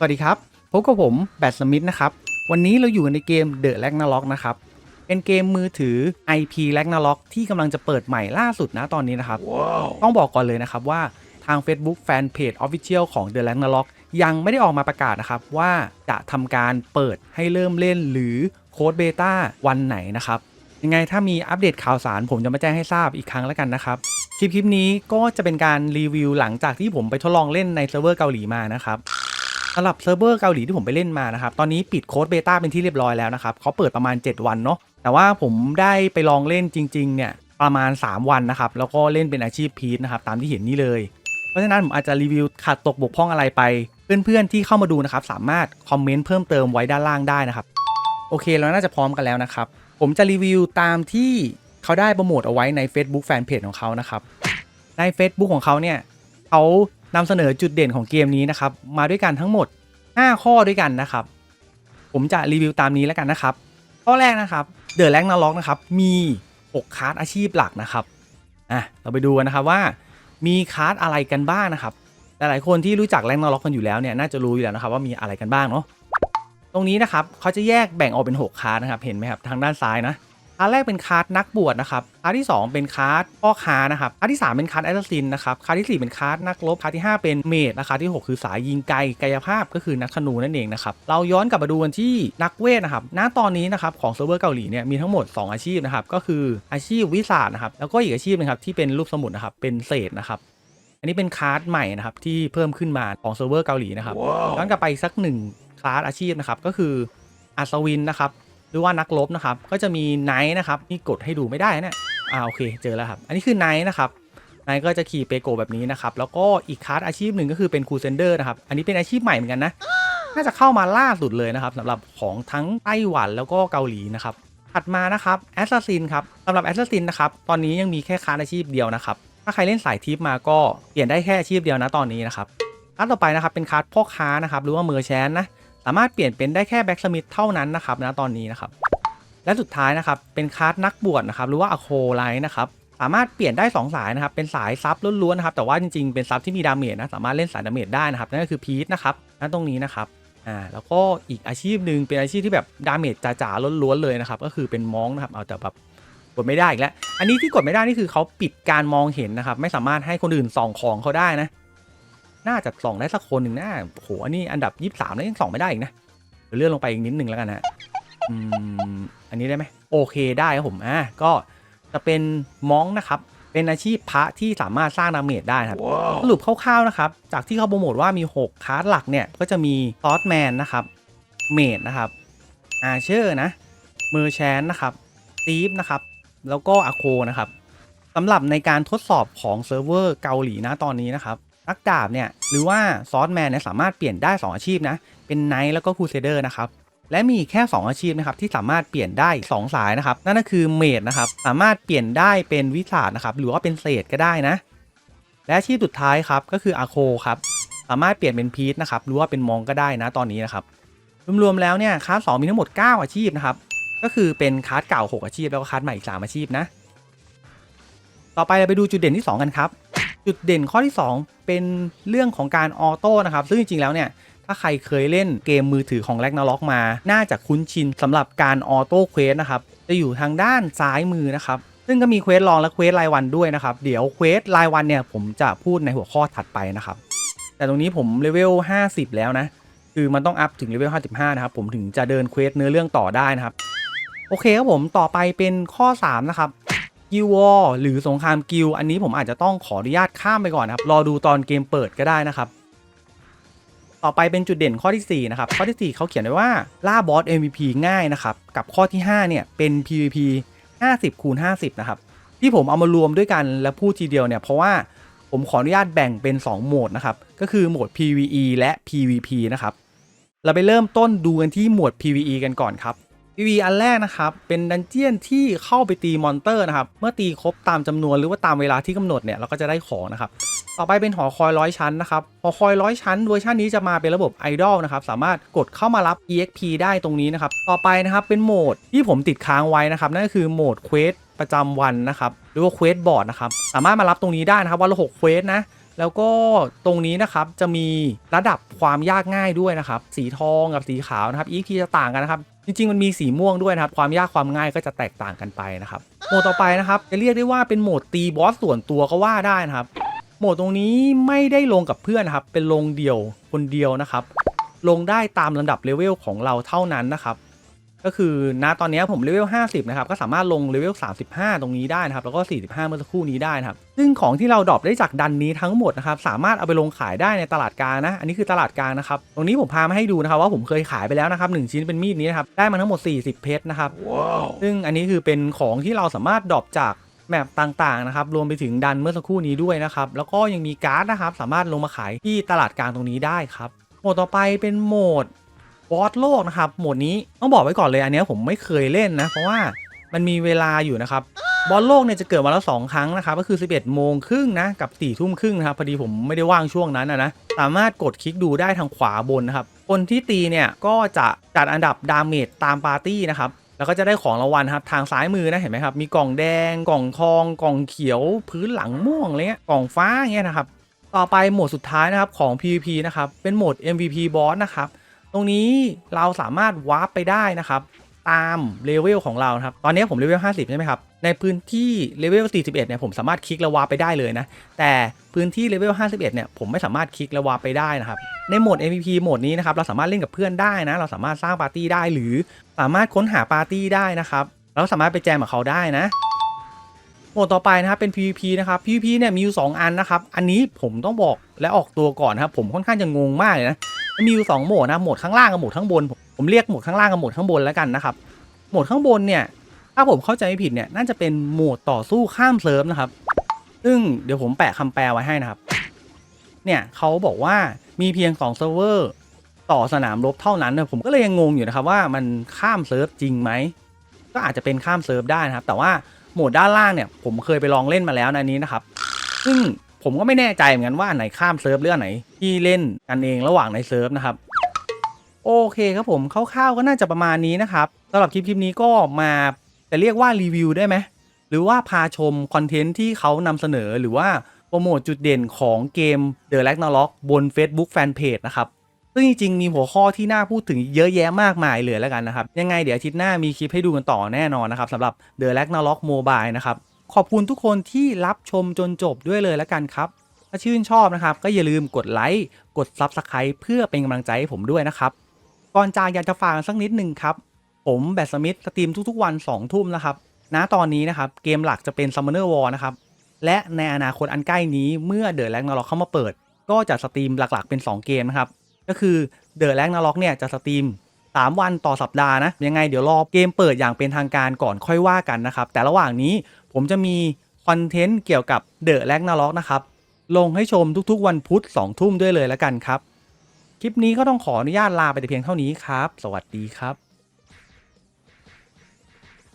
สวัสดีครับ พบกับผมแบทสมิธนะครับ วันนี้เราอยู่กันในเกม The r a g n a r o k นะครับ เป็นเกมมือถือ IP r a g n a r o k ที่กำลังจะเปิดใหม่ล่าสุดนะตอนนี้นะครับต้องบอกก่อนเลยนะครับว่าทาง Facebook Fanpage Official ของ The r a g n a r o k ยังไม่ได้ออกมาประกาศนะครับ ว่าจะทำการเปิดให้เริ่มเล่นหรือโค้ดเบต้าวันไหนนะครับยังไงถ้ามีอัปเดตข่าวสารผมจะมาแจ้งให้ทราบอีกครั้งแล้วกันนะครับ คลิปคลิปนี้ก็จะเป็นการรีวิวหลังจากที่ผมไปทดลองเล่นในเซิร์ฟเวอร์เกาหลีมานะครับสำหรับเซิร์ฟเวอร์เกาหลีที่ผมไปเล่นมานะครับ ตอนนี้ปิดโค้ดเบต้าเป็นที่เรียบร้อยแล้วนะครับเขาเปิดประมาณ 7 วันเนาะ แต่ว่าผมได้ไปลองเล่นจริง ๆ เนี่ยประมาณ 3 วันนะครับ แล้วก็เล่นเป็นอาชีพพีทนะครับ ตามที่เห็นนี่เลย เพราะฉะนั้นผมอาจจะรีวิวขาดตกบกพร่องอะไรไป เพื่อนๆที่เข้ามาดูนะครับสามารถคอมเมนต์เพิ่มเติมไว้ด้านล่างได้นะครับ โอเคเราน่าจะพร้อมกันแล้วนะครับ ผมจะรีวิวตามที่เขาได้โปรโมทเอาไว้ใน Facebook Fanpage ของเขานะครับ ใน Facebook ของเขาเนี่ยเขา นำเสนอจุดเด่นของเกมนี้นะครับ มาด้วยกันทั้งหมด 5 ข้อด้วยกันนะครับ ผมจะรีวิวตามนี้แล้วกันนะครับ ข้อแรกนะครับเดอะแรงนาล็อกนะครับ มี6คาร์ดอาชีพหลักนะครับอะเราไปดูกันนะครับว่ามีคาร์ดอะไรกันบ้างนะครับ หลายๆคนที่รู้จักแรงนาล็อกกันอยู่แล้วเนี่ยน่าจะรู้อยู่แล้วนะครับว่ามีอะไรกันบ้างเนาะตรงนี้นะครับเขาจะแยกแบ่งออกเป็น 6 คาร์ดนะครับ เห็นไหมครับทางด้านซ้ายนะ คาร์ดแรกเป็นคาร์ดนักบวชนะครับคาร์ดที่ 2 เป็นคาร์ดพ่อค้านะครับคาร์ดที่ 3 เป็นคาร์ดแอสซัสซินนะครับคาร์ดที่ 4 เป็นคาร์ดนักรบคาร์ดที่ 5 เป็นเมดและคาร์ดที่ 6 คือสายยิงไกลกายภาพก็คือนักธนูนั่นเองนะครับเราย้อนกลับมาดูกันที่นักเวทนะครับณตอนนี้นะครับของเซิร์ฟเวอร์เกาหลีเนี่ยมีทั้งหมด 2 อาชีพนะครับก็คืออาชีพวิสาสนะครับแล้วก็อีกอาชีพนะครับที่เป็นรูปสมุดนะครับเป็นเศษนะครับอันนี้เป็นคาร์ดใหม่นะครับที่เพิ่มขึ้นมาของเซิร์ฟเวอร์เกาหลีนะครับย้อนกลับไปสักหนึ่งคลาสอาชีพนะครับก็คืออัศวินนะครับ หรือว่านักรบนะครับ ก็จะมีไนท์นะครับนี่กดให้ดูไม่ได้นะอ่าโอเคเจอแล้วครับ อันนี้คือไนท์นะครับไนท์ก็จะขี่เปโกแบบนี้นะครับ แล้วก็อีกคลาสอาชีพหนึ่งก็คือเป็นคูเซนเดอร์นะครับ อันนี้เป็นอาชีพใหม่เหมือนกันนะ น่าจะเข้ามาล่าสุดเลยนะครับสำหรับของทั้งไต้หวันแล้วก็เกาหลีนะครับ ถัดมานะครับแอสซัสซินครับสำหรับแอสซัสซินนะครับ ตอนนี้ยังมีแค่คลาสอาชีพเดียวนะครับ ถ้าใครเล่นสายทิปมาก็เปลี่ยนได้แค่อาชีพเดียวนะตอนนี้นะครับคาร์ดต่อไปนะครับเป็นคาร์ดพ่อค้านะครับหรือว่าเมอร์แชนนะามารถเปลี่ยนเป็นได้แค่แบ็กสมิธเท่านั้นนะครับณตอนนี้นะครับ และสุดท้ายนะครับเป็นคาร์ดนักบวชนะครับหรือว่าอโคไลท์นะครับสามารถเปลี่ยนได้ 2 สายนะครับเป็นสายซับล้วนๆนะครับแต่ว่าจริงๆเป็นซับที่มีดาเมจนะสามารถเล่นสายดาเมจได้นะครับนั่นก็คือพีทนะครับณตรงนี้นะครับอ่าแล้วก็อีกอาชีพหนึ่งเป็นอาชีพที่แบบดาเมจจ๋าๆล้วนๆเลยนะครับก็คือเป็นมองนะครับเอาแต่แบบกดไม่ได้อีกแล้ว อันนี้ที่กดไม่ได้นี่คือเขาปิดการมองเห็นนะครับ ไม่สามารถให้คนอื่นส่องของเขาได้นะ น่าจะส่องได้สักคนหนึ่งนะโอ้โหอันนี้อันดับยี่สามแล้วยังส่องไม่ได้อีกนะเดี๋ยวเลื่อนลงไปอีกนิดนึงแล้วกันนะอืมอันนี้ได้ไหมโอเคได้ครับผมอะก็จะเป็นมองนะครับเป็นอาชีพพระที่สามารถสร้างดาเมจได้นะครับสรุปคร่าวๆนะครับ จากที่เขาโปรโมทว่ามี 6คลาสหลักเนี่ย ก็จะมีซอสแมนนะครับ เมดนะครับอาเชอร์นะเมอร์แชนนะครับตีฟนะครับ แล้วก็อาโคนะครับสำหรับในการทดสอบของเซิร์ฟเวอร์เกาหลีนะตอนนี้นะครับ นักดาบเนี่ยหรือว่าซอสแมนเนี่ยสามารถเปลี่ยนได้ 2 อาชีพนะ เป็นไนท์แล้วก็คูเซเดอร์นะครับและมีแค่ 2 อาชีพนะครับที่สามารถเปลี่ยนได้ 2 สายนะครับ นั่นก็คือเมดนะครับสามารถเปลี่ยนได้เป็นวิสาสนะครับหรือว่าเป็นเศษก็ได้นะ และอาชีพสุดท้ายครับก็คืออาโคครับสามารถเปลี่ยนเป็นพีทนะครับหรือว่าเป็นมองก็ได้นะตอนนี้นะครับรวมๆแล้วเนี่ยคลาสสองมีทั้งหมด 9 อาชีพนะครับก็คือเป็นคลาสเก่า 6 อาชีพแล้วก็คลาสใหม่อีก3อาชีพนะ ต่อไปเราไปดูจุดเด่นที่ 2 กันครับ จุดเด่นข้อที่ 2 เป็นเรื่องของการออโต้นะครับ ซึ่งจริง ๆ แล้วเนี่ยถ้าใครเคยเล่นเกมมือถือของ r a g n a r o k มา น่าจะคุ้นชินสำหรับการออโต้เควสนะครับ จะอยู่ทางด้านซ้ายมือนะครับ ซึ่งก็มีเควสลองและเควสรายวันด้วยนะครับ เดี๋ยวเควสรายวันเนี่ยผมจะพูดในหัวข้อถัดไปนะครับ แต่ตรงนี้ผมเลเวล 50 แล้วนะ คือมันต้องอัพถึงเลเวล 55 นะครับ ผมถึงจะเดินเควสเนื้อเรื่องต่อได้นะครับ โอเคครับผม ต่อไปเป็นข้อ 3 นะครับ กิลวอหรือสงครามกิลอันนี้ผมอาจจะต้องขออนุญาตข้ามไปก่อนนะครับ รอดูตอนเกมเปิดก็ได้นะครับ ต่อไปเป็นจุดเด่นข้อที่ 4 นะครับ ข้อที่ 4 เขาเขียนไว้ว่าล่าบอส MVP ง่ายนะครับ กับข้อที่ 5 เนี่ย เป็น PVP 50คูณ50 นะครับ ที่ผมเอามารวมด้วยกันและพูดทีเดียวเนี่ย เพราะว่าผมขออนุญาตแบ่งเป็น 2 โหมดนะครับ ก็คือโหมด PVE และ PVP นะครับ เราไปเริ่มต้นดูกันที่โหมด PVE กันก่อนครับ PV อันแรกนะครับ เป็นดันเจียนที่เข้าไปตีมอนเตอร์นะครับ เมื่อตีครบตามจำนวนหรือว่าตามเวลาที่กำหนดเนี่ยเราก็จะได้ของนะครับ ต่อไปเป็นหอคอยร้อยชั้นนะครับ หอคอยร้อยชั้นเวอร์ชันนี้จะมาเป็นระบบไอดอลนะครับ สามารถกดเข้ามารับ EXP ได้ตรงนี้นะครับ ต่อไปนะครับเป็นโหมดที่ผมติดค้างไว้นะครับนั่นก็คือโหมดเควสประจำวันนะครับ หรือว่าเควสบอร์ดนะครับ สามารถมารับตรงนี้ได้นะครับวันละหกเควสนะแล้วก็ตรงนี้นะครับจะมีระดับความยากง่ายด้วยนะครับ สีทองกับสีขาวนะครับ EXP จะต่างกันนะครับ จริงๆ มันมีสีม่วงด้วยนะครับ ความยากความง่ายก็จะแตกต่างกันไปนะครับ โหมดต่อไปนะครับจะเรียกได้ว่าเป็นโหมดตีบอสส่วนตัวก็ว่าได้นะครับ โหมดตรงนี้ไม่ได้ลงกับเพื่อนนะครับ เป็นลงเดี่ยวคนเดียวนะครับ ลงได้ตามลำดับเลเวลของเราเท่านั้นนะครับ ก็คือณตอนนี้ผมเลเวล 50 นะครับ ก็สามารถลงเลเวล 35 ตรงนี้ได้นะครับ แล้วก็ 45 เมื่อสักครู่นี้ได้นะครับ ซึ่งของที่เราดรอปได้จากดันนี้ทั้งหมดนะครับ สามารถเอาไปลงขายได้ในตลาดกลางนะ อันนี้คือตลาดกลางนะครับ ตรงนี้ผมพามาให้ดูนะครับว่าผมเคยขายไปแล้วนะครับ1ชิ้นเป็นมีดนี้นะครับ ได้มาทั้งหมด 40 เพชรนะครับซึ่งอันนี้คือเป็นของที่เราสามารถดรอปจากแมปต่างๆนะครับ รวมไปถึงดันเมื่อสักครู่นี้ด้วยนะครับ แล้วก็ยังมีการ์ดนะครับ สามารถลงมาขายที่ตลาดกลางตรงนี้ได้ครับ โหมดต่อไปเป็นโหมด บอสโลกนะครับโหมดนี้ต้องบอกไว้ก่อนเลยอันนี้ผมไม่เคยเล่นนะ เพราะว่ามันมีเวลาอยู่นะครับบอสโลกเนี่ยจะเกิดวันละสองครั้งนะครับก็คือ 11 โมงครึ่งนะกับ4ี่ทุ่มครึ่งนะครับพอดีผมไม่ได้ว่างช่วงนั้นนะนะสามารถกดคลิกดูได้ทางขวาบนนะครับคนที่ตีเนี่ยก็จะจัดอันดับดาเมจตามปาร์ตี้นะครับแล้วก็จะได้ของรางวัลครับทางซ้ายมือนะเห็นไหมครับมีกล่องแดง กล่องทอง กล่องเขียว พื้นหลังม่วงอะไรเงี้ยกล่องฟ้าอย่างเงี้ยนะครับต่อไปโหมดสุดท้ายนะครับของ PVP นะครับเป็นโหมด MVP Boss นะครับ ตรงนี้เราสามารถวาร์ปไปได้นะครับ ตามเลเวลของเราครับ ตอนนี้ผมเลเวล 50 ใช่ไหมครับ ในพื้นที่เลเวล 41 เนี่ยผมสามารถคลิกแล้ววาร์ปไปได้เลยนะ แต่พื้นที่เลเวล 51 เนี่ยผมไม่สามารถคลิกแล้ววาร์ปไปได้นะครับ ในโหมด MVP โหมดนี้นะครับเราสามารถเล่นกับเพื่อนได้นะ เราสามารถสร้างปาร์ตี้ได้หรือสามารถค้นหาปาร์ตี้ได้นะครับ เราสามารถไปแจมกับเขาได้นะโหมดต่อไปนะครับเป็น PVP นะครับ PVP เนี่ยมีอยู่2อันนะครับ อันนี้ผมต้องบอกและออกตัวก่อนนะครับผมค่อนข้างจะงงมากเลยนะ มีอยู่สองโหมดนะโหมดข้างล่างกับโหมดข้างบน ผมเรียกโหมดข้างล่างกับโหมดข้างบนแล้วกันนะครับโหมดข้างบนเนี่ยถ้าผมเข้าใจไม่ผิดเนี่ยน่าจะเป็นโหมดต่อสู้ข้ามเซิร์ฟนะครับซึ่งเดี๋ยวผมแปะคำแปลไว้ให้นะครับเนี่ยเขาบอกว่ามีเพียง2เซิร์ฟเวอร์ต่อสนามรบเท่านั้นนะผมก็เลยยังงงอยู่นะครับว่ามันข้ามเซิร์ฟจริงไหมก็อาจจะเป็นข้ามเซิร์ฟได้นะครับ แต่ว่าโหมดด้านล่างเนี่ยผมเคยไปลองเล่นมาแล้วในนี้นะครับ ซึ่ง ผมก็ไม่แน่ใจเหมือนกันว่าอันไหนข้ามเซิร์ฟหรืออันไหน ที่เล่นกันเองระหว่างในเซิร์ฟนะครับ โอเคครับผมคร่าวๆก็น่าจะประมาณนี้นะครับสำหรับคลิปคลิปนี้ก็มาจะเรียกว่ารีวิวได้ไหมหรือว่าพาชมคอนเทนต์ที่เขานำเสนอหรือว่าโปรโมทจุดเด่นของเกม The Ragnarok บน Facebook Fanpage นะครับ ซึ่งจริงๆ มีหัวข้อที่น่าพูดถึงเยอะแยะมากมายเลยแล้วกันนะครับ ยังไงเดี๋ยวอาทิตย์หน้ามีคลิปให้ดูกันต่อแน่นอนนะครับสำหรับ The Ragnarok Mobile นะครับ ขอบคุณทุกคนที่รับชมจนจบด้วยเลยแล้วกันครับถ้าชื่นชอบนะครับ ก็อย่าลืมกดไลค์กด Subscribe เพื่อเป็นกำลังใจให้ผมด้วยนะครับ ก่อนจากอยากจะฝากสักนิดหนึ่งครับ ผมแบทสมิธสตรีมทุกๆวัน 2 ทุ่มนะครับณตอนนี้นะครับ เกมหลักจะเป็น Summoner War นะครับ และในอนาคตอันใกล้นี้เมื่อเด e แ a กนาล็อกเข้ามาเปิด ก็จะสตรีมหลักๆเป็น 2 เกมนะครับ ก็คือเด e แ a กนาล็อกเนี่ยจะสตรีม 3 วันต่อสัปดาห์นะยังไงเดี๋ยวรอเกมเปิดอย่างเป็นทางการก่อนค่อยว่ากันนะครับแต่ระหว่างนี้ ผมจะมีคอนเทนต์เกี่ยวกับเดอะแลกนาล็อกนะครับ ลงให้ชมทุกๆ วันพุธ2ทุ่มด้วยเลยแล้วกันครับ คลิปนี้ก็ต้องขออนุญาตลาไปแต่เพียงเท่านี้ครับ สวัสดีครับ